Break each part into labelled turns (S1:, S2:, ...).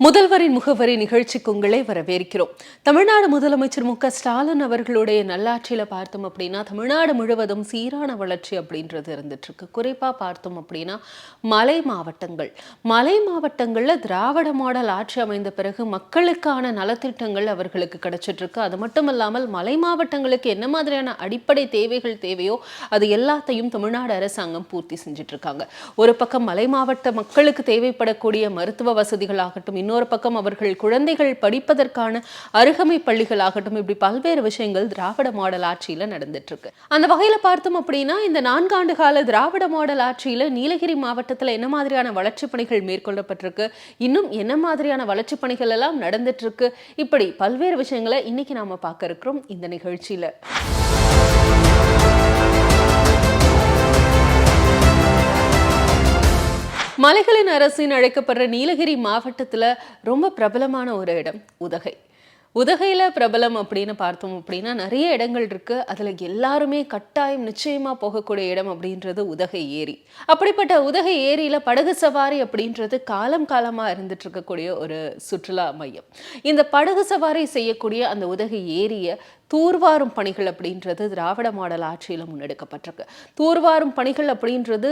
S1: முதல்வரின் முகவரி நிகழ்ச்சிக்கு உங்களை வரவேற்கிறோம். தமிழ்நாடு முதலமைச்சர் மு ஸ்டாலின் அவர்களுடைய நல்லாட்சியில பார்த்தோம் அப்படின்னா தமிழ்நாடு முழுவதும் சீரான வளர்ச்சி அப்படின்றது இருந்துட்டு இருக்கு குறிப்பா பார்த்தோம் அப்படின்னா மலை மாவட்டங்கள். மலை மாவட்டங்கள்ல திராவிட மாடல் ஆட்சி அமைந்த பிறகு மக்களுக்கான நலத்திட்டங்கள் அவர்களுக்கு கிடைச்சிட்டு இருக்கு அது மட்டும் இல்லாமல் மலை மாவட்டங்களுக்கு என்ன மாதிரியான அடிப்படை தேவைகள் தேவையோ அது எல்லாத்தையும் தமிழ்நாடு அரசாங்கம் பூர்த்தி செஞ்சுட்டு இருக்காங்க ஒரு பக்கம் மலை மாவட்ட மக்களுக்கு தேவைப்படக்கூடிய மருத்துவ வசதிகளாகட்டும் இன்னொரு பக்கம் அவர்கள் குழந்தைகள் படிப்பதற்கான அருகமை பள்ளிகள் ஆகட்டும் இப்படி பல்வேறு விஷயங்கள் திராவிட மாடல் ஆட்சியில நடந்துட்டு இருக்கு அந்த வகையில பார்த்தோம் அப்படின்னா இந்த நான்காண்டு கால திராவிட மாடல் ஆட்சியில நீலகிரி மாவட்டத்துல என்ன மாதிரியான வளர்ச்சி பணிகள் மேற்கொள்ளப்பட்டிருக்கு இன்னும் என்ன மாதிரியான வளர்ச்சி பணிகள் எல்லாம் நடந்துட்டு இருக்கு இப்படி பல்வேறு விஷயங்களை இன்னைக்கு நாம பார்க்க இருக்கிறோம் இந்த நிகழ்ச்சியில. மலைகளின் அரசின் அழைக்கப்படுற நீலகிரி மாவட்டத்தில் ரொம்ப பிரபலமான ஒரு இடம் உதகை. உதகையில் பிரபலம் அப்படின்னு பார்த்தோம் அப்படின்னா நிறைய இடங்கள் இருக்குது அதில் எல்லாருமே கட்டாயம் நிச்சயமாக போகக்கூடிய இடம் அப்படின்றது உதகை ஏரி. அப்படிப்பட்ட உதகை ஏரியில் படகு சவாரி அப்படின்றது காலம் காலமாக இருந்துட்டு இருக்கக்கூடிய ஒரு சுற்றுலா மையம். இந்த படகு சவாரி செய்யக்கூடிய அந்த உதகை ஏரியை தூர்வாரும் பணிகள் அப்படின்றது திராவிட மாடல் ஆட்சியில் முன்னெடுக்கப்பட்டிருக்கு. தூர்வாரும் பணிகள் அப்படின்றது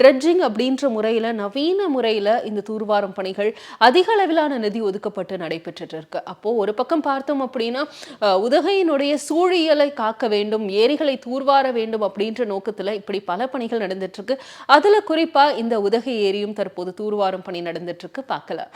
S1: ட்ரெட்ஜிங் அப்படின்ற முறையில் நவீன முறையில் இந்த தூர்வாரும் பணிகள் அதிக அளவிலான நிதி ஒதுக்கப்பட்டு நடைபெற்றுட்டு இருக்கு அப்போது ஒரு பக்கம் பார்த்தோம் அப்படின்னா உதகையினுடைய சூழியலை காக்க வேண்டும் ஏரிகளை தூர்வார வேண்டும் அப்படின்ற நோக்கத்தில் இப்படி பல பணிகள் நடந்துட்டுருக்கு. அதில் குறிப்பாக இந்த உதகை ஏரியும் தற்போது தூர்வாரும் பணி நடந்துட்டு இருக்கு பார்க்கலாம்.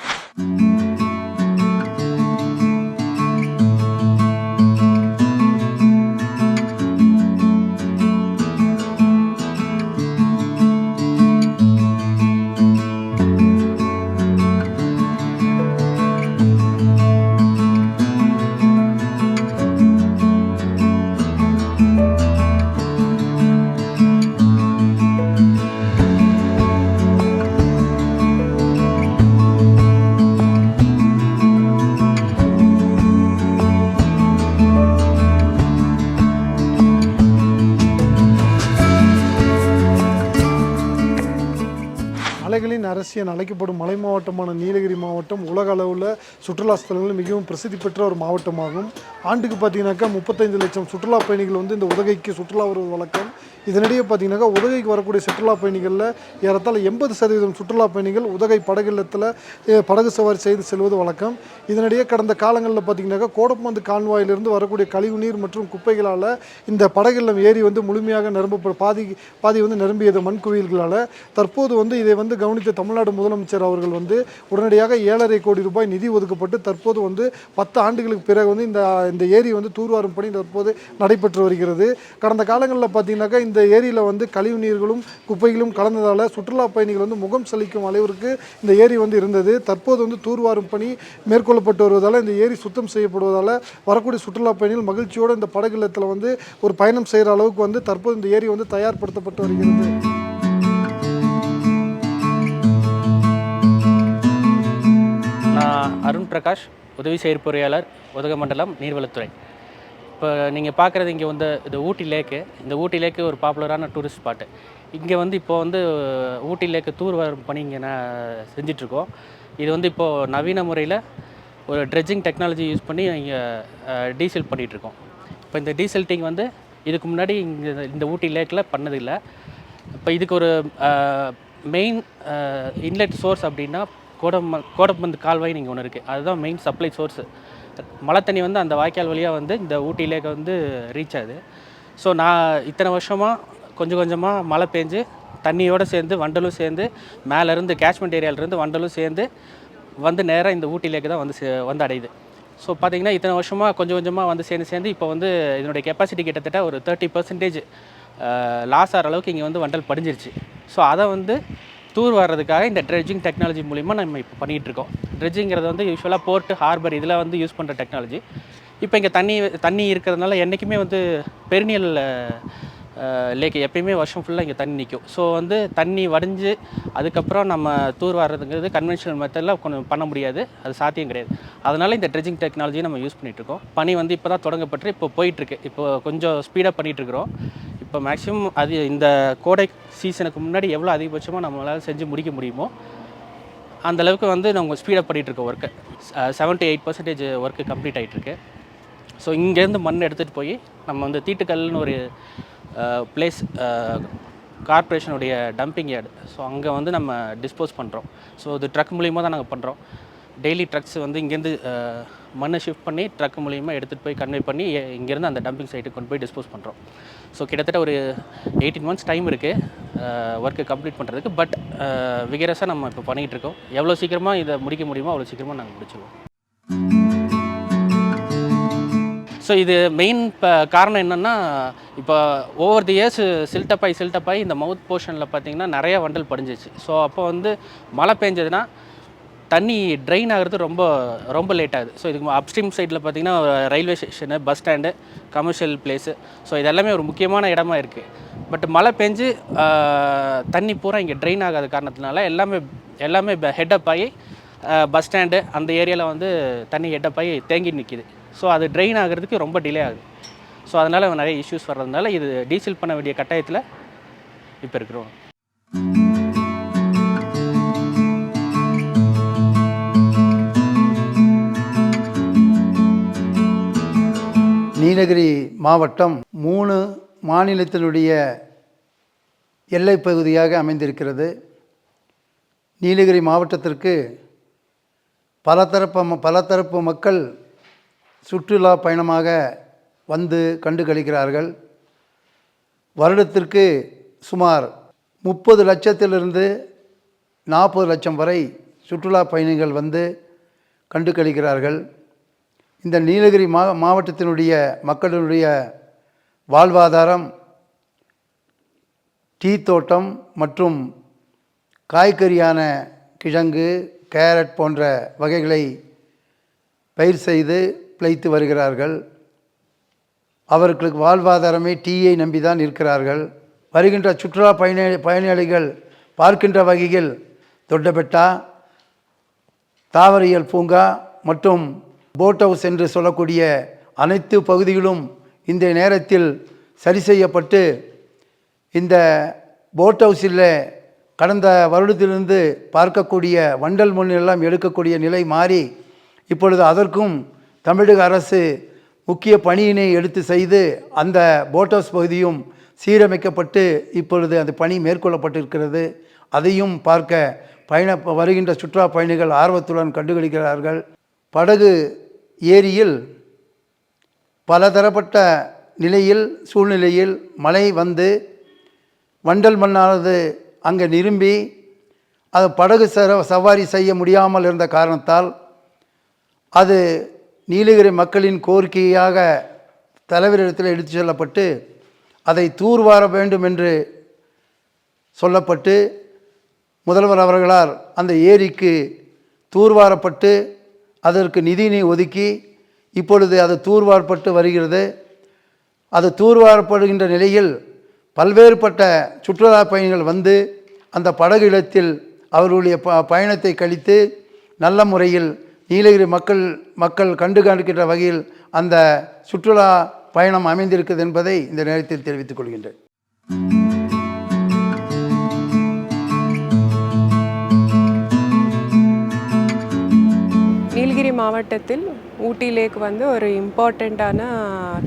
S2: மலைகளின் அரசியல் என அழைக்கப்படும் மலை மாவட்டமான நீலகிரி மாவட்டம் உலக அளவில் சுற்றுலா ஸ்தலங்களில் மிகவும் பிரசித்தி பெற்ற ஒரு மாவட்டமாகும். ஆண்டுக்கு பார்த்தீங்கன்னாக்கா முப்பத்தைந்து லட்சம் சுற்றுலா பயணிகள் வந்து இந்த உதகைக்கு சுற்றுலா வருவது வழக்கம். இதனிடையே பார்த்தீங்கன்னாக்கா உதகைக்கு வரக்கூடிய சுற்றுலா பயணிகளில் ஏறத்தாழ எண்பது சதவீதம் சுற்றுலா பயணிகள் உதகை படகு இல்லத்தில் படகு சவாரி செய்து செல்வது வழக்கம். இதனிடையே கடந்த காலங்களில் பார்த்தீங்கன்னாக்கா கோடப்பந்து கால்வாயிலிருந்து வரக்கூடிய கழிவுநீர் மற்றும் குப்பைகளால் இந்த படகுள்ளம் ஏரி வந்து முழுமையாக நிரம்ப பாதி பாதி வந்து நிரம்பியது மண் குவியல்களால் தற்போது வந்து இதை வந்து கவனித்த தமிழ்நாடு முதலமைச்சர் அவர்கள் வந்து உடனடியாக ஏழரை கோடி ரூபாய் நிதி ஒதுக்கப்பட்டு தற்போது வந்து பத்து ஆண்டுகளுக்கு பிறகு வந்து இந்த இந்த ஏரி வந்து தூர்வாரும் பணி தற்போது நடைபெற்று வருகிறது. கடந்த காலங்களில் பார்த்தீங்கன்னாக்கா இந்த ஏரியில் வந்து கழிவு நீர்களும் குப்பைகளும் கலந்ததால் சுற்றுலா பயணிகள் வந்து முகம் சலிக்கும் அளவிற்கு இந்த ஏரி வந்து இருந்தது. தற்போது வந்து தூர்வாரும் பணி மேற்கொள்ளப்பட்டு வருவதால் இந்த ஏரி சுத்தம் செய்யப்படுவதால் வரக்கூடிய சுற்றுலா பயணிகள் மகிழ்ச்சியோடு இந்த படகு இல்லத்தில் வந்து ஒரு பயணம் செய்கிற அளவுக்கு வந்து தற்போது இந்த ஏரி வந்து தயார்படுத்தப்பட்டு வருகிறது.
S3: அருண் பிரகாஷ் உதவி செயற்பொறியாளர் உதகமண்டலம் நீர்வளத்துறை. இப்போ நீங்கள் பார்க்குறது இங்கே வந்து இது ஊட்டி லேக்கு. இந்த ஊட்டி லேக்கு ஒரு பாப்புலரான டூரிஸ்ட் ஸ்பாட்டு. இங்கே வந்து இப்போ வந்து ஊட்டி லேக்கு தூர் வரும் பணி இங்கே நான் செஞ்சிட்ருக்கோம். இது வந்து இப்போது நவீன முறையில் ஒரு ட்ரெஜிங் டெக்னாலஜி யூஸ் பண்ணி இங்கே டீசல் பண்ணிகிட்ருக்கோம் இப்போ இந்த டீசல் டீங் வந்து இதுக்கு முன்னாடி இங்கே இந்த ஊட்டி லேக்கில் பண்ணதில்லை. இப்போ இதுக்கு ஒரு மெயின் இன்லெட் சோர்ஸ் அப்படின்னா கோடம் கோடப்பந்து கால்வாய் இங்கே ஒன்று இருக்குது அதுதான் மெயின் சப்ளை சோர்ஸு மழை தண்ணி வந்து அந்த வாய்க்கால் வழியாக வந்து இந்த ஊட்டியிலேக்கு வந்து ரீச் ஆகுது. ஸோ நான் இத்தனை வருஷமாக கொஞ்சம் கொஞ்சமாக மழை பெஞ்சு தண்ணியோடு சேர்ந்து வண்டலும் சேர்ந்து மேலேருந்து கேட்ச்மெண்ட் ஏரியாவிலேருந்து வண்டலும் சேர்ந்து வந்து நேராக இந்த ஊட்டி லேக்கு தான் வந்து சே- வந்து அடையுது. ஸோ பார்த்தீங்கன்னா இத்தனை வருஷமாக கொஞ்சம் கொஞ்சமாக வந்து சேர்ந்து சேர்ந்து இப்போ வந்து இதனுடைய கெப்பாசிட்டி கிட்டத்தட்ட ஒரு தேர்ட்டி பர்சன்டேஜ் லாஸ் ஆகிற அளவுக்கு இங்கே வந்து வண்டல் படிஞ்சிருச்சு. ஸோ அதை வந்து தூர் வர்றதுக்காக இந்த ட்ரெட்ஜிங் டெக்னாலஜி மூலிமா நம்ம இப்போ பண்ணிகிட்டு இருக்கோம் ட்ரெட்ஜிங்கிறது வந்து யூஸ்வலாக போர்ட் ஹார்பர் இதில் வந்து யூஸ் பண்ணுற டெக்னாலஜி இப்போ இங்கே தண்ணி தண்ணி இருக்கிறதுனால என்றைக்குமே வந்து பெருநியல் லேக் எப்பயுமே வருஷம் ஃபுல்லாக இங்கே தண்ணி நிற்கும் ஸோ வந்து தண்ணி வடிஞ்சு அதுக்கப்புறம் நம்ம தூர் வர்றதுங்கிறது கன்வென்ஷனல் மெத்தடில் கொஞ்சம் பண்ண முடியாது. அது சாத்தியம் கிடையாது. அதனால் இந்த ட்ரெட்ஜிங் டெக்னாலஜியை நம்ம யூஸ் பண்ணிகிட்ருக்கோம் இருக்கோம் பனி வந்து இப்போ தான் தொடங்கப்பட்டு இப்போ போயிட்டுருக்கு இப்போ கொஞ்சம் ஸ்பீடாக பண்ணிகிட்ருக்குறோம் இப்போ மேக்ஸிமம் அது இந்த கோடை சீசனுக்கு முன்னாடி எவ்வளோ அதிகபட்சமாக நம்மளால் செஞ்சு முடிக்க முடியுமோ அந்த அளவுக்கு வந்து நம்ம ஸ்பீடப் பண்ணிகிட்டு இருக்கோம் work seventy eight percentage work complete ஆகிட்டுருக்கு ஸோ இங்கேருந்து மண் எடுத்துகிட்டு போய் நம்ம வந்து தீட்டுக்கல்னு ஒரு பிளேஸ் கார்ப்பரேஷனுடைய டம்பிங் யார்டு ஸோ அங்கே வந்து நம்ம டிஸ்போஸ் பண்ணுறோம் ஸோ இது ட்ரக் மூலியமாக தான் நாங்கள் பண்ணுறோம் டெய்லி ட்ரக்ஸ் வந்து இங்கேருந்து மண்ணை ஷிஃப்ட் பண்ணி ட்ரக் மூலியமாக எடுத்துகிட்டு போய் கன்வே பண்ணி இங்கேருந்து அந்த டம்பிங் சைட்டுக்கு கொண்டு போய் டிஸ்போஸ் பண்ணுறோம் ஸோ கிட்டத்தட்ட ஒரு எயிட்டீன் மந்த்ஸ் டைம் இருக்குது ஒர்க்கை கம்ப்ளீட் பண்ணுறதுக்கு பட் விகரஸாக நம்ம இப்போ பண்ணிகிட்டு இருக்கோம். எவ்வளோ சீக்கிரமாக இதை முடிக்க முடியுமோ அவ்வளோ சீக்கிரமாக நாங்கள் முடிச்சிடுவோம் ஸோ இது மெயின் இப்போ காரணம் என்னென்னா இப்போ ஓவர் தி இயர்ஸ் சில்டப்பாய் சில்டப்பாய் இந்த மவுத் போர்ஷனில் பார்த்தீங்கன்னா நிறைய வண்டல் படிஞ்சிச்சு. ஸோ அப்போ வந்து மழை பெஞ்சதுன்னா தண்ணி ட்ரெயின் ஆகிறது ரொம்ப ரொம்ப லேட் ஆகுது. ஸோ இதுக்கு அப்ஸ்ட்ரீம் சைடில் பார்த்தீங்கன்னா railway station bus stand commercial place so இது எல்லாமே ஒரு முக்கியமான இடமா இருக்குது பட் மழை பெஞ்சு தண்ணி பூரா இங்கே ட்ரெயின் ஆகாத காரணத்தினால எல்லாமே எல்லாமே ஹெட்டப் ஆகி பஸ் ஸ்டாண்டு அந்த ஏரியாவில் வந்து தண்ணி ஹெட்டப் ஆகி தேங்கி நிற்கிது ஸோ அது ட்ரெயின் ஆகிறதுக்கு ரொம்ப டிலே ஆகுது. ஸோ அதனால் நிறைய இஷ்யூஸ் வர்றதுனால இது டீசல் பண்ண வேண்டிய கட்டாயத்தில் இப்போ இருக்கிறோம்.
S4: நீலகிரி மாவட்டம் மூணு மாநிலத்தினுடைய எல்லைப் பகுதியாக அமைந்திருக்கிறது. நீலகிரி மாவட்டத்திற்கு பலதரப்பு பலதரப்பு மக்கள் சுற்றுலா பயணமாக வந்து கண்டு கழிக்கிறார்கள் வருடத்திற்கு சுமார் முப்பது லட்சத்திலிருந்து நாற்பது லட்சம் வரை சுற்றுலா பயணிகள் வந்து கண்டு கழிக்கிறார்கள் இந்த நீலகிரி மா மாவட்டத்தினுடைய மக்களுடைய வாழ்வாதாரம் டீ தோட்டம் மற்றும் காய்கறியான கிழங்கு கேரட் போன்ற வகைகளை பயிர் செய்து பிழைத்து வருகிறார்கள். அவர்களுக்கு வாழ்வாதாரமே டீயை நம்பிதான் இருக்கிறார்கள். வருகின்ற சுற்றுலா பயணி பயணிகள் பார்க்கின்ற வகையில் தொட்டபெட்டா தாவரியல் பூங்கா மற்றும் போட் ஹவுஸ் என்று சொல்லக்கூடிய அனைத்து பகுதிகளும் இந்த நேரத்தில் சரி செய்யப்பட்டு இந்த போட் ஹவுஸில் கடந்த வருடத்திலிருந்து பார்க்கக்கூடிய வண்டல் மண் எல்லாம் எடுக்கக்கூடிய நிலை மாறி இப்பொழுது அதற்கும் தமிழக அரசு முக்கிய பணியினை எடுத்து செய்து அந்த போட் ஹவுஸ் பகுதியும் சீரமைக்கப்பட்டு இப்பொழுது அந்த பணி மேற்கொள்ளப்பட்டிருக்கிறது. அதையும் பார்க்க பயண வருகின்ற சுற்றுலா பயணிகள் ஆர்வத்துடன் கண்டுகளிக்கிறார்கள். படகு ஏரியில் பலதரப்பட்ட நிலையில் சூழ்நிலையில் மழை வந்து வண்டல் மண்ணானது அங்கே நிரும்பி அது படகு சவாரி செய்ய முடியாமல் இருந்த காரணத்தால் அது நீலகிரி மக்களின் கோரிக்கையாக தலைவரிடத்தில் எடுத்து செல்லப்பட்டு அதை தூர்வார வேண்டும் என்று சொல்லப்பட்டு முதல்வர் அவர்களால் அந்த ஏரிக்கு தூர்வாரப்பட்டு அதற்கு நிதியினை ஒதுக்கி இப்பொழுது அது தூர்வாரப்பட்டு வருகிறது. அது தூர்வாரப்படுகின்ற நிலையில் பல்வேறுபட்ட சுற்றுலா பயணிகள் வந்து அந்த படகு இடத்தில் அவர்களுடைய ப பயணத்தை கழித்து நல்ல முறையில் நீலகிரி மக்கள் மக்கள் கண்டு காண்கின்ற வகையில் அந்த சுற்றுலா பயணம் அமைந்திருக்கிறது என்பதை இந்த நேரத்தில் தெரிவித்துக் கொள்கின்றேன்.
S5: நீலகிரி மாவட்டத்தில் ஊட்டி லேக் வந்து ஒரு இம்பார்ட்டண்ட்டான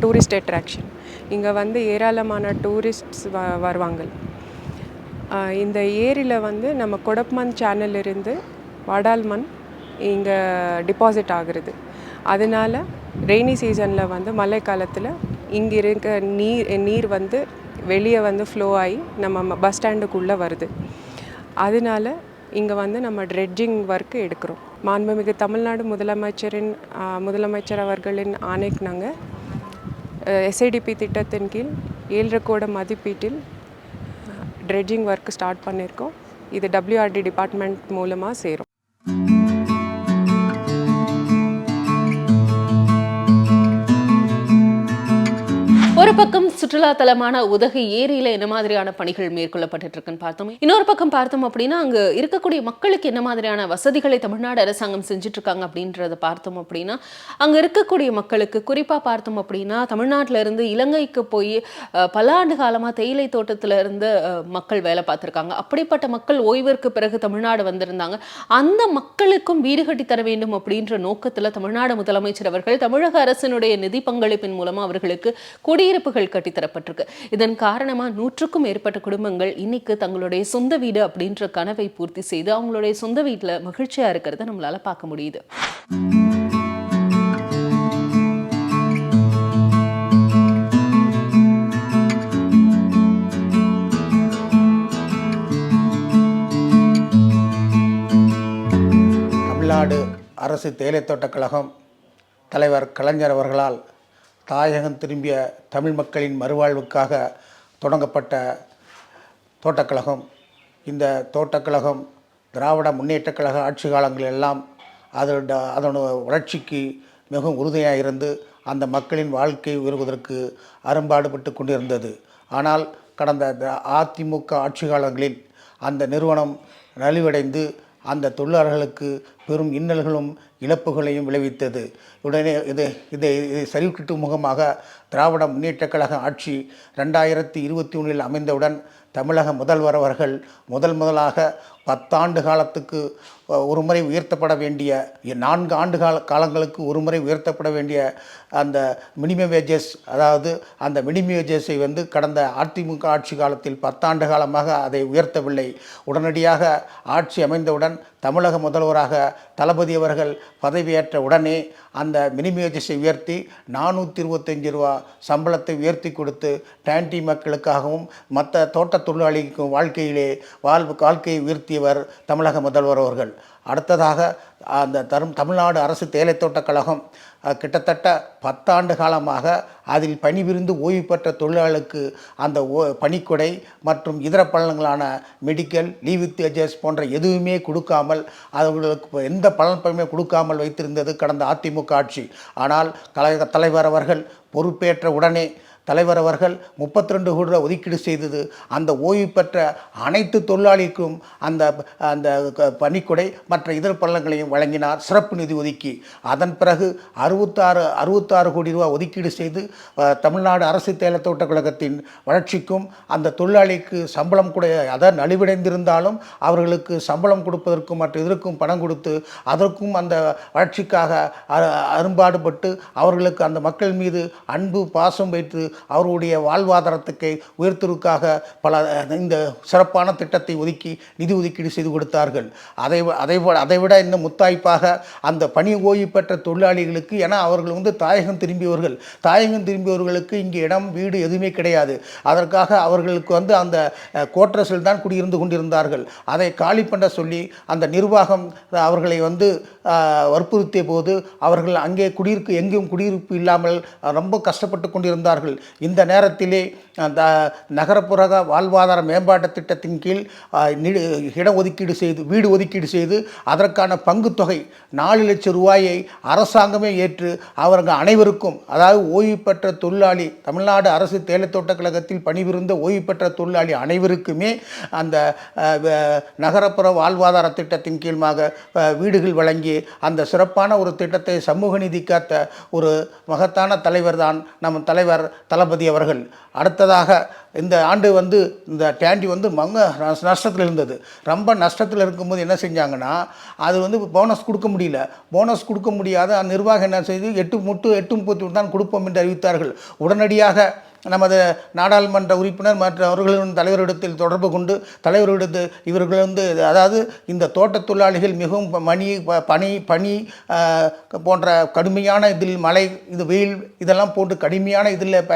S5: டூரிஸ்ட் அட்ராக்ஷன். இங்கே வந்து ஏராளமான டூரிஸ்ட்ஸ் வ வருவாங்க. இந்த ஏரியில் வந்து நம்ம கொடப்மன் சேனல் இருந்து வடால்மண் இங்கே டிபாசிட் ஆகுறது. அதனால ரெய்னி சீசனில் வந்து மழை காலத்தில் இங்கே இருக்க நீர் நீர் வந்து வெளியே வந்து ஃப்ளோ ஆகி நம்ம பஸ் ஸ்டாண்டுக்குள்ளே வருது. அதனால இங்கே வந்து நம்ம ட்ரெட்ஜிங் ஒர்க்கு எடுக்கிறோம். மாண்புமிகு தமிழ்நாடு முதலமைச்சரின் முதலமைச்சர் அவர்களின் ஆணைக்கு நாங்கள் எஸ்ஐடிபி திட்டத்தின் கீழ் ஏழரை கோட மதிப்பீட்டில் ட்ரெட்ஜிங் ஒர்க் ஸ்டார்ட் பண்ணியிருக்கோம். இது டபிள்யூஆர்டி டிபார்ட்மெண்ட் மூலமாக சேரும்.
S1: ஒரு பக்கம் சுற்றுலா தலமான உதகை ஏரியில என்ன மாதிரியான பணிகள் மேற்கொள்ளப்பட்டு இருக்குன்னு பார்த்தோம். இன்னொரு பக்கம் பார்த்தோம் அப்படின்னா அங்க இருக்கக்கூடிய மக்களுக்கு என்ன மாதிரியான வசதிகளை தமிழ்நாடு அரசாங்கம் செஞ்சுட்டு இருக்காங்க அப்படின்றத பார்த்தோம் அப்படின்னா அங்க இருக்கக்கூடிய மக்களுக்கு குறிப்பா பார்த்தோம் அப்படின்னா தமிழ்நாட்டில இருந்து இலங்கைக்கு போய் பல ஆண்டு காலமா தேயிலை தோட்டத்துல இருந்து மக்கள் வேலை பார்த்திருக்காங்க. அப்படிப்பட்ட மக்கள் ஓய்விற்கு பிறகு தமிழ்நாடு வந்திருந்தாங்க. அந்த மக்களுக்கும் வீடு கட்டி தர வேண்டும் அப்படின்ற நோக்கத்துல தமிழ்நாடு முதலமைச்சர் அவர்கள் தமிழக அரசினுடைய நிதி பங்களிப்பின் மூலமா அவர்களுக்கு குடியிருப்பு குடியிருப்புகள் கட்டித்தரப்பட்டிருக்கு. இதன் காரணமாக நூற்றுக்கும் மேற்பட்ட குடும்பங்கள் இன்னைக்கு தங்களுடைய சொந்த வீடு அப்படின்ற கனவை பூர்த்தி செய்து அவங்களுடைய சொந்த வீட்டில் மகிழ்ச்சியாக இருக்கிறத நம்மளால் பார்க்க முடியுது.
S6: தமிழ்நாடு அரசு தேயிலை தோட்டக் கழகம் தலைவர் கலைஞர் அவர்களால் தாயகம் திரும்பிய தமிழ் மக்களின் மறுவாழ்வுக்காக தொடங்கப்பட்ட தோட்டக்கழகம். இந்த தோட்டக்கழகம் திராவிட முன்னேற்றக் கழக ஆட்சி காலங்கள் எல்லாம் அதோட அதனோட வளர்ச்சிக்கு மிகவும் உறுதியாக இருந்து அந்த மக்களின் வாழ்க்கை உயர்வதற்கு அரும்பாடுபட்டு கொண்டிருந்தது. ஆனால் கடந்த த- அதிமுக ஆட்சி காலங்களில் அந்த நிறுவனம் நலிவடைந்து அந்த தொழிலாளர்களுக்கு பெரும் இன்னல்களும் இழப்புகளையும் விளைவித்தது. உடனே இது இதை இதை சரிக்கட்டு முகமாக திராவிட முன்னேற்றக் கழக ஆட்சி ரெண்டாயிரத்தி இருபத்தி ஒன்றில் அமைந்தவுடன் தமிழக முதல்வர் அவர்கள் முதல் முதலாக பத்தாண்டு காலத்துக்கு ஒரு முறை உயர்த்தப்பட வேண்டிய நான்கு ஆண்டு கால காலங்களுக்கு ஒரு முறை உயர்த்தப்பட வேண்டிய அந்த மினிமம் வேஜஸ் அதாவது அந்த மினிமம் வேஜஸை வந்து கடந்த அதிமுக ஆட்சி காலத்தில் பத்தாண்டு காலமாக அதை உயர்த்தவில்லை. உடனடியாக ஆட்சி அமைந்தவுடன் தமிழக முதல்வராக தளபதி அவர்கள் பதவியேற்ற உடனே அந்த மினிமம் வேஜஸை உயர்த்தி நானூற்றி இருபத்தஞ்சி ரூபா சம்பளத்தை உயர்த்தி கொடுத்து டேண்டி மக்களுக்காகவும் மற்ற தோட்டத் தொழிலாளிக்கும் வாழ்க்கையிலே வாழ்வு வாழ்க்கையை உயர்த்தி உயர்த்தியவர் தமிழக முதல்வர் அவர்கள். அடுத்ததாக அந்த தரும் தமிழ்நாடு அரசு தேயிலைத் தோட்டக் கழகம் கிட்டத்தட்ட பத்தாண்டு காலமாக அதில் பணிபுரிந்து ஓய்வு பெற்ற தொழிலாளருக்கு அந்த ஓ பணிக்கொடை மற்றும் இதர பலன்களான மெடிக்கல் லீவ் தேஜஸ் போன்ற எதுவுமே கொடுக்காமல் அவர்களுக்கு எந்த பலன் பயமே கொடுக்காமல் வைத்திருந்தது கடந்த அதிமுக ஆட்சி. ஆனால் கழக தலைவர் அவர்கள் பொறுப்பேற்ற உடனே தலைவர் அவர்கள் முப்பத்தி ரெண்டு கோடி ரூபாய் ஒதுக்கீடு செய்தது அந்த ஓய்வு பெற்ற அனைத்து தொழிலாளிக்கும் அந்த அந்த க- பணிக்கொடை மற்ற இதர பள்ளங்களையும் வழங்கினார். சிறப்பு நிதி ஒதுக்கி. அதன் பிறகு அறுபத்தாறு அறுபத்தாறு கோடி ரூபாய் ஒதுக்கீடு செய்து தமிழ்நாடு அரசு தேயிலைத் கழகத்தின் வளர்ச்சிக்கும் அந்த தொழிலாளிக்கு சம்பளம் கூட அதை நலிவடைந்திருந்தாலும் அவர்களுக்கு சம்பளம் கொடுப்பதற்கும் மற்ற இதற்கும் பணம் கொடுத்து அதற்கும் அந்த வளர்ச்சிக்காக அ- அரும்பாடுபட்டு அவர்களுக்கு அந்த மக்கள் மீது அன்பு பாசம் வைத்து அவர்களுடைய வாழ்வாதாரத்துக்கு உயர்த்துவதற்காக பல இந்த சிறப்பான திட்டத்தை ஒதுக்கி நிதி ஒதுக்கீடு செய்து கொடுத்தார்கள். அதை அதை அதைவிட இன்னும் முத்தாய்ப்பாக அந்த பணி ஓய்வு பெற்ற தொழிலாளிகளுக்கு ஏன்னா அவர்கள் வந்து தாயகம் திரும்பியவர்கள். தாயகம் திரும்பியவர்களுக்கு இங்கே இடம் வீடு எதுவுமே கிடையாது. அதற்காக அவர்களுக்கு வந்து அந்த கோட்ரஸில் தான் குடியிருந்து கொண்டிருந்தார்கள். அதை காலி பண்ண சொல்லி அந்த நிர்வாகம் அவர்களை வந்து வற்புறுத்திய போது அவர்கள் அங்கே குடியிருப்பு எங்கேயும் குடியிருப்பு இல்லாமல் ரொம்ப கஷ்டப்பட்டு கொண்டிருந்தார்கள். இந்த நேரத்திலே அந்த நகரப்புற வாழ்வாதார மேம்பாட்டு திட்டத்தின் கீழ் இட ஒதுக்கீடு செய்து வீடு ஒதுக்கீடு செய்து அதற்கான பங்குத்தொகை நாலு லட்சம் ரூபாயை அரசாங்கமே ஏற்று அவர்கள் அனைவருக்கும் அதாவது ஓய்வு பெற்ற தொழிலாளி தமிழ்நாடு அரசு தேயிலைத்தோட்ட கழகத்தில் பணிபுரிந்த ஓய்வு பெற்ற தொழிலாளி அனைவருக்குமே அந்த நகரப்புற வாழ்வாதார திட்டத்தின் கீழ்மாக வீடுகள் வழங்கி அந்த சிறப்பான ஒரு திட்டத்தை சமூக நீதி காத்த ஒரு மகத்தான தலைவர் தான் நம் தலைவர் தளபதி அவர்கள் அடுத்ததாக இந்த ஆண்டு வந்து இந்த டேண்டி வந்து மங்க நஷ்டத்தில் இருந்தது. ரொம்ப நஷ்டத்தில் இருக்கும்போது என்ன செஞ்சாங்கன்னா அது வந்து போனஸ் கொடுக்க முடியல. போனஸ் கொடுக்க முடியாத அந்த நிர்வாகம் என்ன செய்து எட்டு முட்டு எட்டு முப்பத்தி தான் கொடுப்போம் என்று அறிவித்தார்கள். உடனடியாக நமது நாடாளுமன்ற உறுப்பினர் மற்ற அவர்களின் தலைவரிடத்தில் தொடர்பு கொண்டு தலைவரிடத்து இவர்கள் வந்து அதாவது இந்த தோட்டத் தொழிலாளிகள் மிகவும் ப- மணி ப- பனி பனி போன்ற கடுமையான இதில் மழை இது வெயில் இதெல்லாம் போட்டு கடுமையான இதில் ப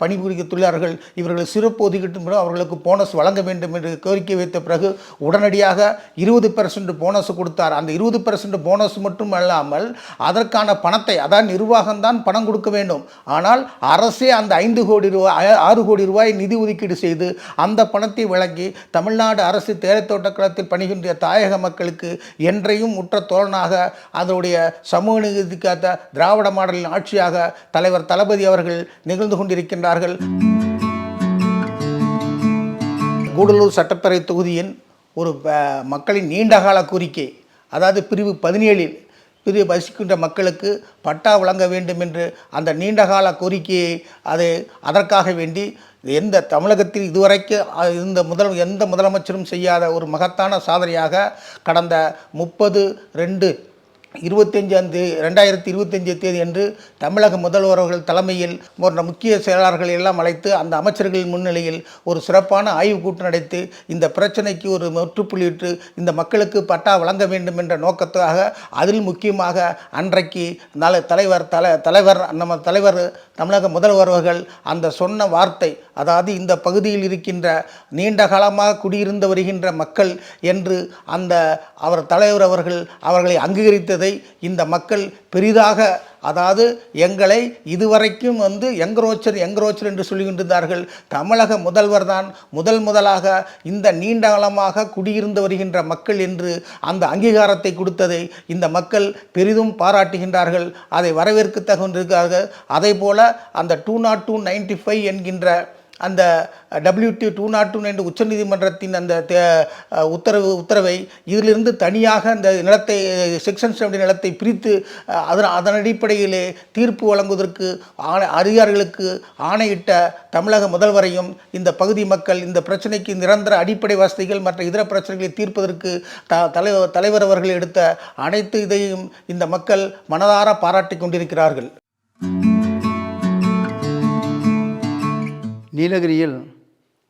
S6: பணிபுரிய தொழிலாளர்கள் இவர்கள் சிறப்பு ஒதுக்கீட்டு மூலம் அவர்களுக்கு போனஸ் வழங்க வேண்டும் என்று கோரிக்கை வைத்த பிறகு உடனடியாக இருபது பெர்சன்ட் போனஸ் கொடுத்தார். அந்த இருபது பெர்சன்ட் போனஸ் மட்டும் அல்லாமல் அதற்கான பணத்தை அதான் நிர்வாகம் தான் பணம் கொடுக்க வேண்டும். ஆனால் அரசே அந்த ஐந்து கோடி ரூபாய் ஆறு கோடி ரூபாய் நிதி ஒதுக்கீடு செய்து அந்த பணத்தை வழங்கி தமிழ்நாடு அரசு தேயிலைத்தோட்ட களத்தில் பணிகின்ற தாயக மக்களுக்கு என்றையும் உற்ற தோழனாக அதனுடைய சமூக நீதிக்காத்த திராவிட மாடலின் ஆட்சியாக தலைவர் தளபதி அவர்கள் நிகழ்ந்து கொண்டிருக்கின்றார்கள். கூடலூர் சட்டப்பேரவை தொகுதியின் ஒரு மக்களின் நீண்டகால கோரிக்கை அதாவது பிரிவு பதினேழில் பிரிவு வசிக்கின்ற மக்களுக்கு பட்டா வழங்க வேண்டும் என்று அந்த நீண்டகால கோரிக்கையை அது அதற்காக வேண்டி எந்த தமிழகத்தில் இதுவரைக்கும் இந்த முதல் எந்த முதலமைச்சரும் செய்யாத ஒரு மகத்தான சாதனையாக கடந்த முப்பது ரெண்டு இருபத்தஞ்சாம் தேதி ரெண்டாயிரத்தி இருபத்தஞ்சு தேதி அன்று தமிழக முதல்வர்கள் தலைமையில் போன்ற முக்கிய செயலாளர்கள் எல்லாம் அழைத்து அந்த அமைச்சர்களின் முன்னிலையில் ஒரு சிறப்பான ஆய்வுக் கூட்டம் நடத்தி இந்த பிரச்சனைக்கு ஒரு முற்றுப்புள்ளியிட்டு இந்த மக்களுக்கு பட்டா வழங்க வேண்டும் என்ற நோக்கத்துக்காக அதில் முக்கியமாக அன்றைக்கு நல தலைவர் தலை தலைவர் நம்ம தலைவர் தமிழக முதல்வர்கள் அந்த சொன்ன வார்த்தை அதாவது இந்த பகுதியில் இருக்கின்ற நீண்ட காலமாக குடியிருந்து வருகின்ற மக்கள் என்று அந்த அவர் தலைவர் அவர்கள் அவர்களை அங்கீகரித்ததை இந்த மக்கள் பெரிதாக அதாவது எங்களை இதுவரைக்கும் வந்து எங்கரோச்சர் எங்கரோச்சர் என்று சொல்லுகின்றார்கள் தமிழக முதல்வர் தான் முதல் முதலாக இந்த நீண்ட காலமாக குடியிருந்து வருகின்ற மக்கள் என்று அந்த அங்கீகாரத்தை கொடுத்ததை இந்த மக்கள் பெரிதும் பாராட்டுகின்றார்கள். அதை வரவேற்க தகுந்திருக்கிறார்கள் அதே போல் அந்த two not two ninety five என்கின்ற அந்த WD two not two nine உச்சநீதிமன்றத்தின் அந்த தே- உத்தரவு உத்தரவை இதிலிருந்து தனியாக அந்த நிலத்தை செக்ஷன் செவன்டி நிலத்தை பிரித்து அதன் அதன் அடிப்படையிலே தீர்ப்பு வழங்குவதற்கு ஆணை அதிகாரிகளுக்கு ஆணையிட்ட தமிழக முதல்வரையும் இந்த பகுதி மக்கள் இந்த பிரச்சனைக்கு நிரந்தர அடிப்படை வசதிகள் மற்ற இதர பிரச்சனைகளை தீர்ப்பதற்கு த தலைவர் தலைவர் அவர்கள் எடுத்த அனைத்து இதையும் இந்த மக்கள் மனதார பாராட்டிக் கொண்டிருக்கிறார்கள்.
S4: நீலகிரியில்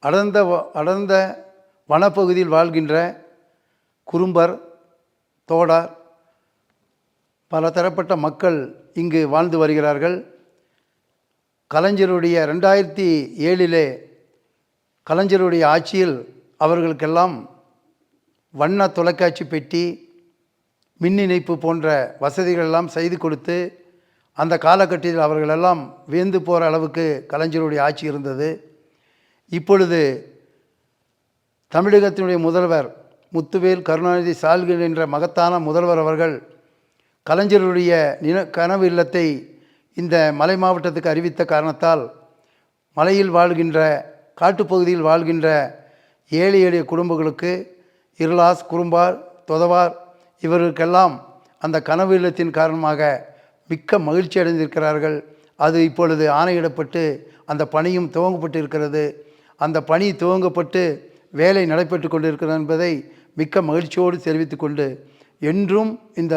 S4: அடர்ந்த அடர்ந்த வனப்பகுதியில் வாழ்கின்ற குறும்பர் தோடார் பல தரப்பட்ட மக்கள் இங்கு வாழ்ந்து வருகிறார்கள். கலைஞருடைய ரெண்டாயிரத்தி ஏழிலே கலைஞருடைய ஆட்சியில் அவர்களுக்கெல்லாம் வண்ண தொலைக்காட்சி பெட்டி மின் இணைப்பு போன்ற வசதிகளெல்லாம் செய்து கொடுத்து அந்த காலகட்டத்தில் அவர்களெல்லாம் வியந்து போகிற அளவுக்கு கலைஞருடைய ஆட்சி இருந்தது. இப்பொழுது தமிழகத்தினுடைய முதல்வர் முத்துவேல் கருணாநிதி சால்கின் என்ற மகத்தான முதல்வர் அவர்கள் கலைஞருடைய நின கனவு இல்லத்தை இந்த மலை மாவட்டத்துக்கு அறிவித்த காரணத்தால் மலையில் வாழ்கின்ற காட்டுப்பகுதியில் வாழ்கின்ற ஏழை எளிய குடும்பங்களுக்கு இருளாஸ் குறும்பார் தொதவார் இவர்களுக்கெல்லாம் அந்த கனவு இல்லத்தின் காரணமாக மிக்க மகிழ்ச்சி அடைந்திருக்கிறார்கள். அது இப்பொழுது ஆணையிடப்பட்டு அந்த பணியும் துவங்கப்பட்டு இருக்கிறது அந்த பணி துவங்கப்பட்டு வேலை நடைபெற்று கொண்டிருக்கிறது என்பதை மிக்க மகிழ்ச்சியோடு தெரிவித்துக்கொண்டு என்றும் இந்த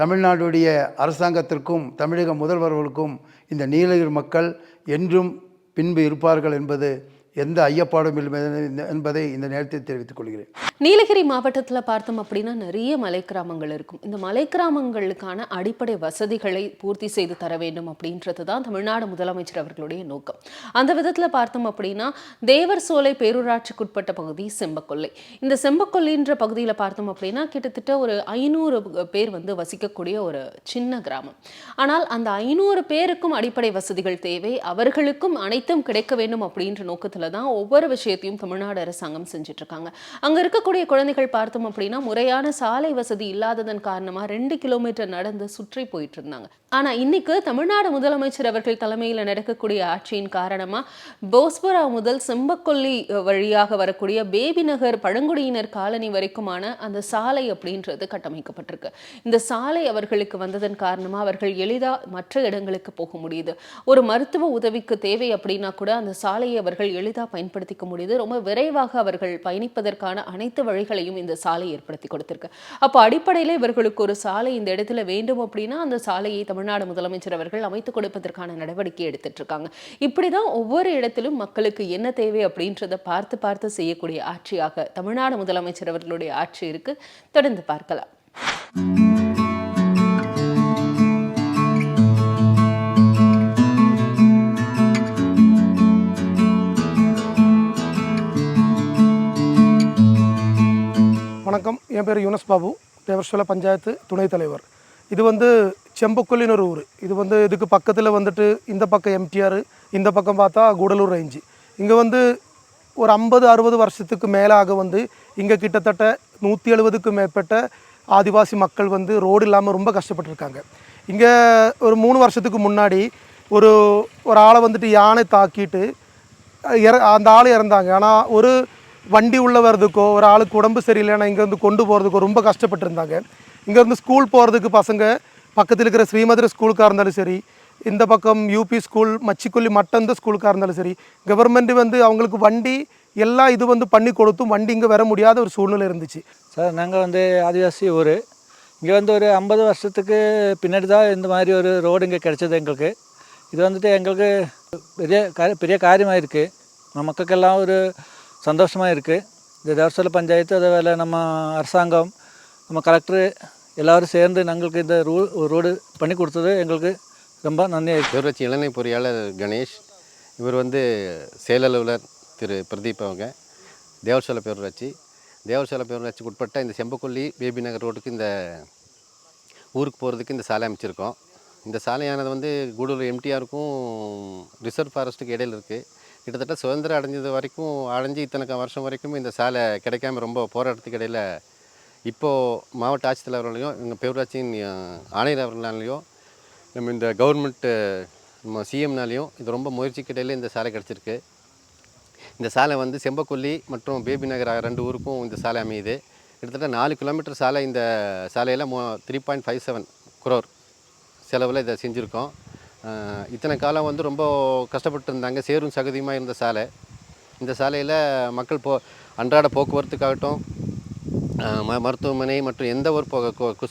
S4: தமிழ்நாடுடைய அரசாங்கத்திற்கும் தமிழக முதல்வர்களுக்கும் இந்த நீலகிரி மக்கள் என்றும் பின்பு இருப்பார்கள் என்பது எந்த ஐயப்பாடும் இல்லை என்பதை இந்த நேரத்தில் தெரிவித்துக் கொள்கிறேன்.
S1: நீலகிரி மாவட்டத்தில் பார்த்தோம் அப்படின்னா நிறைய மலை கிராமங்கள் இருக்கும். இந்த மலை கிராமங்களுக்கான அடிப்படை வசதிகளை பூர்த்தி செய்து தர வேண்டும் அப்படின்றது தான் தமிழ்நாடு முதலமைச்சர் அவர்களுடைய நோக்கம். அந்த விதத்தில் பார்த்தோம் அப்படின்னா தேவர் சோலை பேரூராட்சிக்குட்பட்ட பகுதி செம்பக்கொல்லை. இந்த செம்பக்கொல்லின்ற பகுதியில் பார்த்தோம் அப்படின்னா கிட்டத்தட்ட ஒரு ஐநூறு பேர் வந்து வசிக்கக்கூடிய ஒரு சின்ன கிராமம். ஆனால் அந்த ஐநூறு பேருக்கும் அடிப்படை வசதிகள் தேவை. அவர்களுக்கும் அனைத்தும் கிடைக்க வேண்டும் அப்படின்ற நோக்கத்தில் தான் ஒவ்வொரு விஷயத்தையும் தமிழ்நாடு அரசாங்கம் செஞ்சுட்டு இருக்காங்க அங்கே இருக்கக்கூடிய குழந்தைகள் பார்த்தோம் அப்படின்னா முறையான சாலை வசதி இல்லாததன் காரணமாக ரெண்டு கிலோமீட்டர் நடந்து சுற்றி போயிட்டு இருந்தாங்க ஆனால் இன்னைக்கு தமிழ்நாடு முதலமைச்சர் அவர்கள் தலைமையில் நடக்கக்கூடிய ஆட்சியின் காரணமாக போஸ்பரா முதல் செம்பக்கொல்லி வழியாக வரக்கூடிய பேபி நகர் பழங்குடியினர் காலனி வரைக்குமான அந்த சாலை அப்படின்றது கட்டமைக்கப்பட்டிருக்கு. இந்த சாலை அவர்களுக்கு வந்ததன் காரணமாக அவர்கள் எளிதாக மற்ற இடங்களுக்கு போக முடியுது. ஒரு மருத்துவ உதவிக்கு தேவை அப்படின்னா கூட அந்த சாலையை அவர்கள் எளிதாக பயன்படுத்திக்க முடியுது. ரொம்ப விரைவாக அவர்கள் பயணிப்பதற்கான அனைத்து வழிகளையும் இந்த சாலை ஏற்படுத்தி கொடுத்திருக்கு. அப்போ அடிப்படையில் இவர்களுக்கு ஒரு சாலை இந்த இடத்துல வேண்டும் அப்படின்னா அந்த சாலையை தமிழ்நாடு முதலமைச்சர் அவர்கள் அமைத்துக் கொடுப்பதற்கான நடவடிக்கை எடுத்துட்டு இருக்காங்க. இப்படிதான் ஒவ்வொரு இடத்திலும் மக்களுக்கு என்ன தேவை அப்படின்றத பார்த்து பார்த்து செய்யக்கூடிய ஆட்சியாக தமிழ்நாடு முதலமைச்சர் அவர்களுடைய ஆட்சி இருக்கு. தொடர்ந்து பார்க்கலாம்.
S2: வணக்கம். என் பேர் யூனஸ் பாபு. தேவர்ஷல பஞ்சாயத்து துணைத் தலைவர். இது வந்து
S7: செம்பக்குள்ளின்னு ஒரு ஊர். இது வந்து இதுக்கு பக்கத்தில் வந்துட்டு இந்த பக்கம் எம்டிஆர் இந்த பக்கம் பார்த்தா கூடலூர் ரேஞ்சு இங்கே வந்து ஒரு ஐம்பது அறுபது வருஷத்துக்கு மேலாக வந்து இங்கே கிட்டத்தட்ட நூற்றி எழுபதுக்கு மேற்பட்ட ஆதிவாசி மக்கள் வந்து ரோடு இல்லாமல் ரொம்ப கஷ்டப்பட்டுருக்காங்க. இங்கே ஒரு மூணு வருஷத்துக்கு முன்னாடி ஒரு ஒரு ஆளை வந்துட்டு யானை தாக்கிட்டு இற அந்த ஆள் இறந்தாங்க. ஆனால் ஒரு வண்டி உள்ளே வர்றதுக்கோ ஒரு ஆளுக்கு உடம்பு சரியில்லைன்னா இங்கேருந்து கொண்டு போகிறதுக்கோ ரொம்ப கஷ்டப்பட்டுருந்தாங்க. இங்கேருந்து ஸ்கூல் போகிறதுக்கு பசங்க பக்கத்தில் இருக்கிற ஸ்ரீமதுரை ஸ்கூலுக்காக இருந்தாலும் சரி இந்த பக்கம் யூபி ஸ்கூல் மச்சிக்கொல்லி மட்டந்த ஸ்கூலுக்காக இருந்தாலும் சரி கவர்மெண்ட் வந்து அவங்களுக்கு வண்டி எல்லாம் இது வந்து பண்ணி கொடுத்தும் வண்டி இங்கே வர முடியாத ஒரு சூழ்நிலை இருந்துச்சு.
S8: சார் நாங்கள் வந்து ஆதிவாசி ஊர். இங்கே வந்து ஒரு ஐம்பது வருஷத்துக்கு பின்னாடி தான் இந்த மாதிரி ஒரு ரோடு இங்கே கிடைச்சது எங்களுக்கு. இது வந்துட்டு எங்களுக்கு பெரிய பெரிய காரியமாக இருக்குது மக்களுக்கெல்லாம் ஒரு சந்தோஷமாக இருக்குது இந்த தேவசல பஞ்சாயத்து அதேவேளை நம்ம அரசாங்கம் நம்ம கலெக்டரு எல்லோரும் சேர்ந்து எங்களுக்கு இந்த ரூ ரோடு பண்ணி கொடுத்தது எங்களுக்கு ரொம்ப நன்றியாக இருக்குது
S9: பேரூராட்சி இளநிலை பொறியாளர் கணேஷ் இவர் வந்து செயலலுவலர் திரு பிரதீப் அவங்க தேவசல பேரூராட்சி. தேவசல பேரூராட்சிக்கு உட்பட்ட இந்த செம்பக்கொல்லி பேபி நகர் ரோட்டுக்கு இந்த ஊருக்கு போகிறதுக்கு இந்த சாலை அமைச்சிருக்கோம். இந்த சாலையானது வந்து கூடலூர் எம்டிஆருக்கும் ரிசர்வ் ஃபாரஸ்ட்டுக்கு இடையில இருக்குது கிட்டத்தட்ட சுதந்திரம் அடைஞ்சது வரைக்கும் அடைஞ்சு இத்தனை வருஷம் வரைக்கும் இந்த சாலை கிடைக்காம ரொம்ப போராட்டத்துக்கு இடையில் இப்போது மாவட்ட ஆட்சித்தலைவர்களையும் எங்கள் பேரூராட்சியின் அஹ், ஆணையர் நம்ம இந்த கவர்மெண்ட்டு நம்ம சிஎம்னாலையும் இது ரொம்ப முயற்சிக்கு இடையில இந்த சாலை கிடச்சிருக்கு. இந்த சாலை வந்து செம்பக்கொல்லி மற்றும் பேபி நகர் ரெண்டு ஊருக்கும் இந்த சாலை அமையுது. கிட்டத்தட்ட நாலு கிலோமீட்டர் சாலை இந்த சாலையில் மோ three point five seven crore செலவில் இதை செஞ்சுருக்கோம். இத்தனை காலம் வந்து ரொம்ப கஷ்டப்பட்டு இருந்தாங்க. சேரும் சகதியுமாக இருந்த சாலை. இந்த சாலையில் மக்கள் போ அன்றாட போக்குவரத்துக்காகட்டும் ம மருத்துவமனை மற்றும் எந்த ஒரு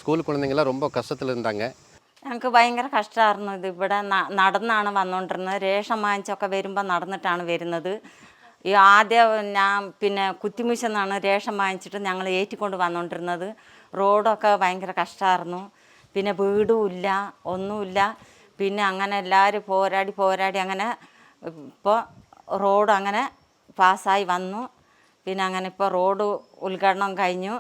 S9: ஸ்கூல் குழந்தைங்களாம் ரொம்ப கஷ்டத்தில் இருந்தாங்க.
S10: ഞങ്ങൾക്ക് ഭയങ്കര കഷ്ടമായിരുന്നു ഇത് ഇവിടെ നടന്നാണ് വന്നുകൊണ്ടിരുന്നത് രേഷം വാങ്ങിച്ചൊക്കെ വരുമ്പോൾ നടന്നിട്ടാണ് വരുന്നത്. ഈ ആദ്യം ഞാൻ പിന്നെ കുത്തിമൂശെന്നാണ് രേഷം വാങ്ങിച്ചിട്ട് ഞങ്ങൾ ഏറ്റിക്കൊണ്ട് വന്നുകൊണ്ടിരുന്നത് റോഡൊക്കെ ഭയങ്കര കഷ്ടമായിരുന്നു പിന്നെ വീടും ഇല്ല ഒന്നുമില്ല. പിന്നെ അങ്ങനെ എല്ലാവരും പോരാടി പോരാടി അങ്ങനെ ഇപ്പോൾ റോഡ് അങ്ങനെ പാസ്സായി വന്നു പിന്നെ അങ്ങനെ ഇപ്പോൾ റോഡ് ഉദ്ഘാടനം കഴിഞ്ഞു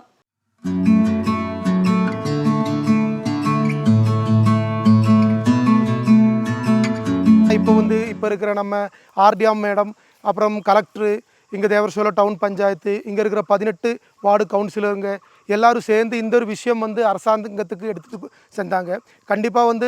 S7: இப்போ வந்து இப்போ இருக்கிற நம்ம ஆர்டிஎம் மேடம் அப்புறம் கலெக்டரு இங்கே தேவரசோல டவுன் பஞ்சாயத்து இங்கே இருக்கிற பதினெட்டு வார்டு கவுன்சிலருங்க எல்லாரும் சேர்ந்து இந்த ஒரு விஷயம் வந்து அரசாங்கத்துக்கு எடுத்துட்டு செஞ்சாங்க. கண்டிப்பாக வந்து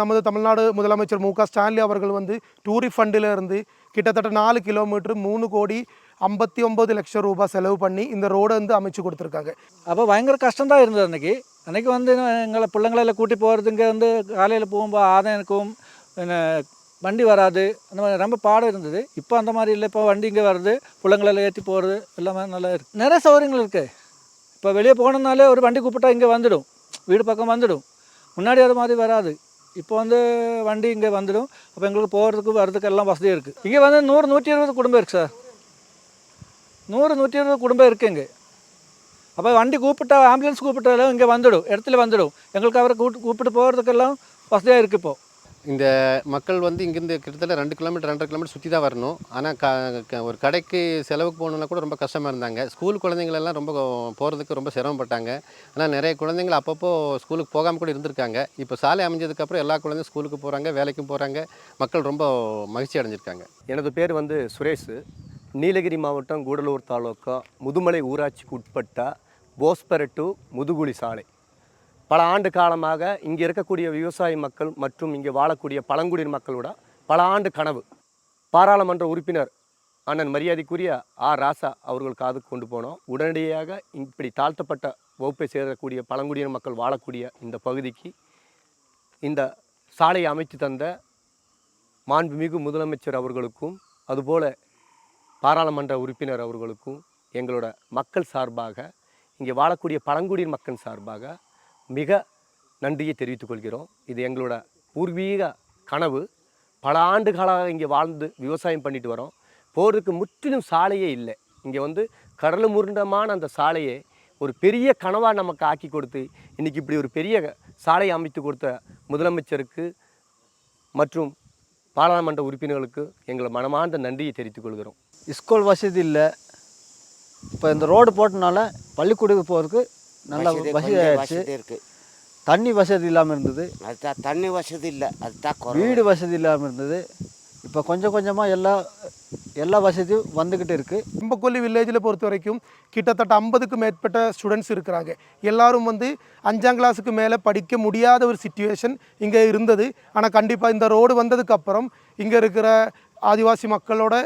S7: நமது தமிழ்நாடு முதலமைச்சர் மு க ஸ்டான்லி அவர்கள் வந்து டூரி ஃபண்டில் இருந்து கிட்டத்தட்ட நாலு கிலோமீட்டர் மூணு கோடி ஐம்பத்தி ஒம்பது லட்சம் ரூபாய் செலவு பண்ணி இந்த ரோடை வந்து அமைச்சு கொடுத்துருக்காங்க.
S8: அப்போ பயங்கர கஷ்டம் தான் இருந்தது அன்றைக்கி அன்றைக்கி வந்து எங்களை பிள்ளைங்களெல்லாம் கூட்டி போகிறது இங்கே வந்து காலையில் போகும்போது ஆதாயம் இருக்கும் என்ன வண்டி வராது அந்த மாதிரி ரொம்ப பாடம் இருந்தது. இப்போ அந்த மாதிரி இல்லை இப்போ வண்டி இங்கே வருது பிள்ளைங்களெல்லாம் ஏற்றி போகிறது எல்லாமே நல்லா இருக்குது நிறைய சௌகரியங்கள் இருக்குது இப்போ வெளியே போகணுன்னாலே ஒரு வண்டி கூப்பிட்டா இங்கே வந்துடும். வீடு பக்கம் வந்துடும். முன்னாடி அது மாதிரி வராது. இப்போ வந்து வண்டி இங்கே வந்துடும். அப்போ எங்களுக்கு போகிறதுக்கு வர்றதுக்கு எல்லாம் வசதியாக இருக்குது இங்கே வந்து நூறு நூற்றி இருபது குடும்பம் இருக்குது சார். நூறு நூற்றி இருபது குடும்பம் இருக்குது இங்கே. அப்போ வண்டி கூப்பிட்டா ஆம்புலன்ஸ் கூப்பிட்டாலும் இங்கே வந்துடும். இடத்துல வந்துடும். எங்களுக்கு அவரை கூப்பிட்டு கூப்பிட்டு போகிறதுக்கெல்லாம் வசதியாக இருக்குது இப்போது
S9: இந்த மக்கள் வந்து இங்கேருந்து கிட்டத்தட்ட ரெண்டு கிலோமீட்டர் ரெண்டரை கிலோமீட்டர் சுற்றி தான் வரணும். ஆனால் க க- ஒரு கடைக்கு செலவுக்கு போகணுன்னா கூட ரொம்ப கஷ்டமாக இருந்தாங்க. ஸ்கூல் குழந்தைங்களெல்லாம் ரொம்ப போகிறதுக்கு ரொம்ப சிரமப்பட்டாங்க. ஆனால் நிறைய குழந்தைங்கள் அப்பப்போ ஸ்கூலுக்கு போகாமல் கூட இருந்திருக்காங்க. இப்போ சாலை அமைஞ்சதுக்கப்புறம் எல்லா குழந்தையும் ஸ்கூலுக்கு போகிறாங்க வேலைக்கும் போகிறாங்க மக்கள் ரொம்ப மகிழ்ச்சி அடைஞ்சிருக்காங்க.
S11: எனது பேர் வந்து சுரேஷ். நீலகிரி மாவட்டம் கூடலூர் தாலுக்கா முதுமலை ஊராட்சிக்கு உட்பட்ட போஸ்பர டு முதுகுழி சாலை. பல ஆண்டு காலமாக இங்கே இருக்கக்கூடிய விவசாய மக்கள் மற்றும் இங்கே வாழக்கூடிய பழங்குடியின மக்களோட பல ஆண்டு கனவு. பாராளுமன்ற உறுப்பினர் அண்ணன் மரியாதைக்குரிய ஆர். ராசா அவர்கள் காதுக்கு கொண்டு போனோம். உடனடியாக இப்படி தாழ்த்தப்பட்ட வகுப்பை சேரக்கூடிய பழங்குடியின மக்கள் வாழக்கூடிய இந்த பகுதிக்கு இந்த சாலையை அமைத்து தந்த மாண்புமிகு முதலமைச்சர் அவர்களுக்கும் அதுபோல பாராளுமன்ற உறுப்பினர் அவர்களுக்கும் எங்களோட மக்கள் சார்பாக இங்கே வாழக்கூடிய பழங்குடியின மக்கள் சார்பாக மிக நன்றியை தெரிவித்துக் கொள்கிறோம். இது எங்களோட பூர்வீக கனவு. பல ஆண்டு காலமாக இங்கே வாழ்ந்து விவசாயம் பண்ணிட்டு வரோம். போகிறதுக்கு முற்றிலும் சாலையே இல்லை. இங்கே வந்து கடல் முருண்டமான அந்த சாலையை ஒரு பெரிய கனவாக நமக்கு ஆக்கி கொடுத்து இன்றைக்கி இப்படி ஒரு பெரிய சாலை அமைத்து கொடுத்த முதலமைச்சருக்கு மற்றும் பாராளுமன்ற உறுப்பினர்களுக்கு எங்களை மனமார்ந்த நன்றியை தெரிவித்துக் கொள்கிறோம்.
S8: ஸ்கூல் வசதி இல்லை. இப்போ இந்த ரோடு போட்டனால பள்ளிக்கூடத்துக்கு போகிறதுக்கு நல்லா வசதி ஆயிடுச்சு. தண்ணி வசதி இல்லாமல் இருந்தது.
S12: அதுதான் தண்ணி வசதி இல்லை அதுதான் குறை
S8: வீடு வசதி இல்லாமல் இருந்தது. இப்போ கொஞ்சம் கொஞ்சமாக எல்லா எல்லா வசதியும் வந்துக்கிட்டு இருக்குது
S7: செம்பக்கொல்லி வில்லேஜில் பொறுத்த வரைக்கும் கிட்டத்தட்ட ஐம்பதுக்கு மேற்பட்ட ஸ்டூடெண்ட்ஸ் இருக்கிறாங்க. எல்லாரும் வந்து அஞ்சாம் கிளாஸுக்கு மேலே படிக்க முடியாத ஒரு சுச்சுவேஷன் இங்கே இருந்தது. ஆனால் கண்டிப்பாக இந்த ரோடு வந்ததுக்கு அப்புறம் இங்கே இருக்கிற ஆதிவாசி மக்களோட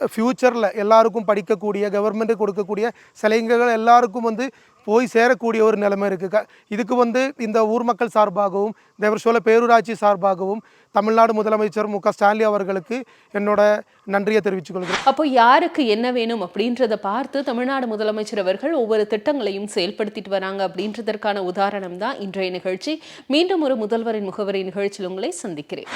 S7: ஃப்யூச்சரில் எல்லாருக்கும் படிக்கக்கூடிய கவர்மெண்ட்டு கொடுக்கக்கூடிய சலுகைகள் எல்லாருக்கும் வந்து போய் சேரக்கூடிய ஒரு நிலைமை இருக்குது இதுக்கு வந்து இந்த ஊர் மக்கள் சார்பாகவும் தேவர்சோல பேரூராட்சி சார்பாகவும் தமிழ்நாடு முதலமைச்சர் மு க ஸ்டாலின் அவர்களுக்கு என்னோட நன்றியை தெரிவித்துக் கொள்கிறேன்.
S1: அப்போ யாருக்கு என்ன வேணும் அப்படின்றத பார்த்து தமிழ்நாடு முதலமைச்சர் அவர்கள் ஒவ்வொரு திட்டங்களையும் செயல்படுத்திட்டு வராங்க அப்படின்றதற்கான உதாரணம் தான் இன்றைய நிகழ்ச்சி. மீண்டும் ஒரு முதல்வரின் முகவரி நிகழ்ச்சியில் உங்களை சந்திக்கிறேன்.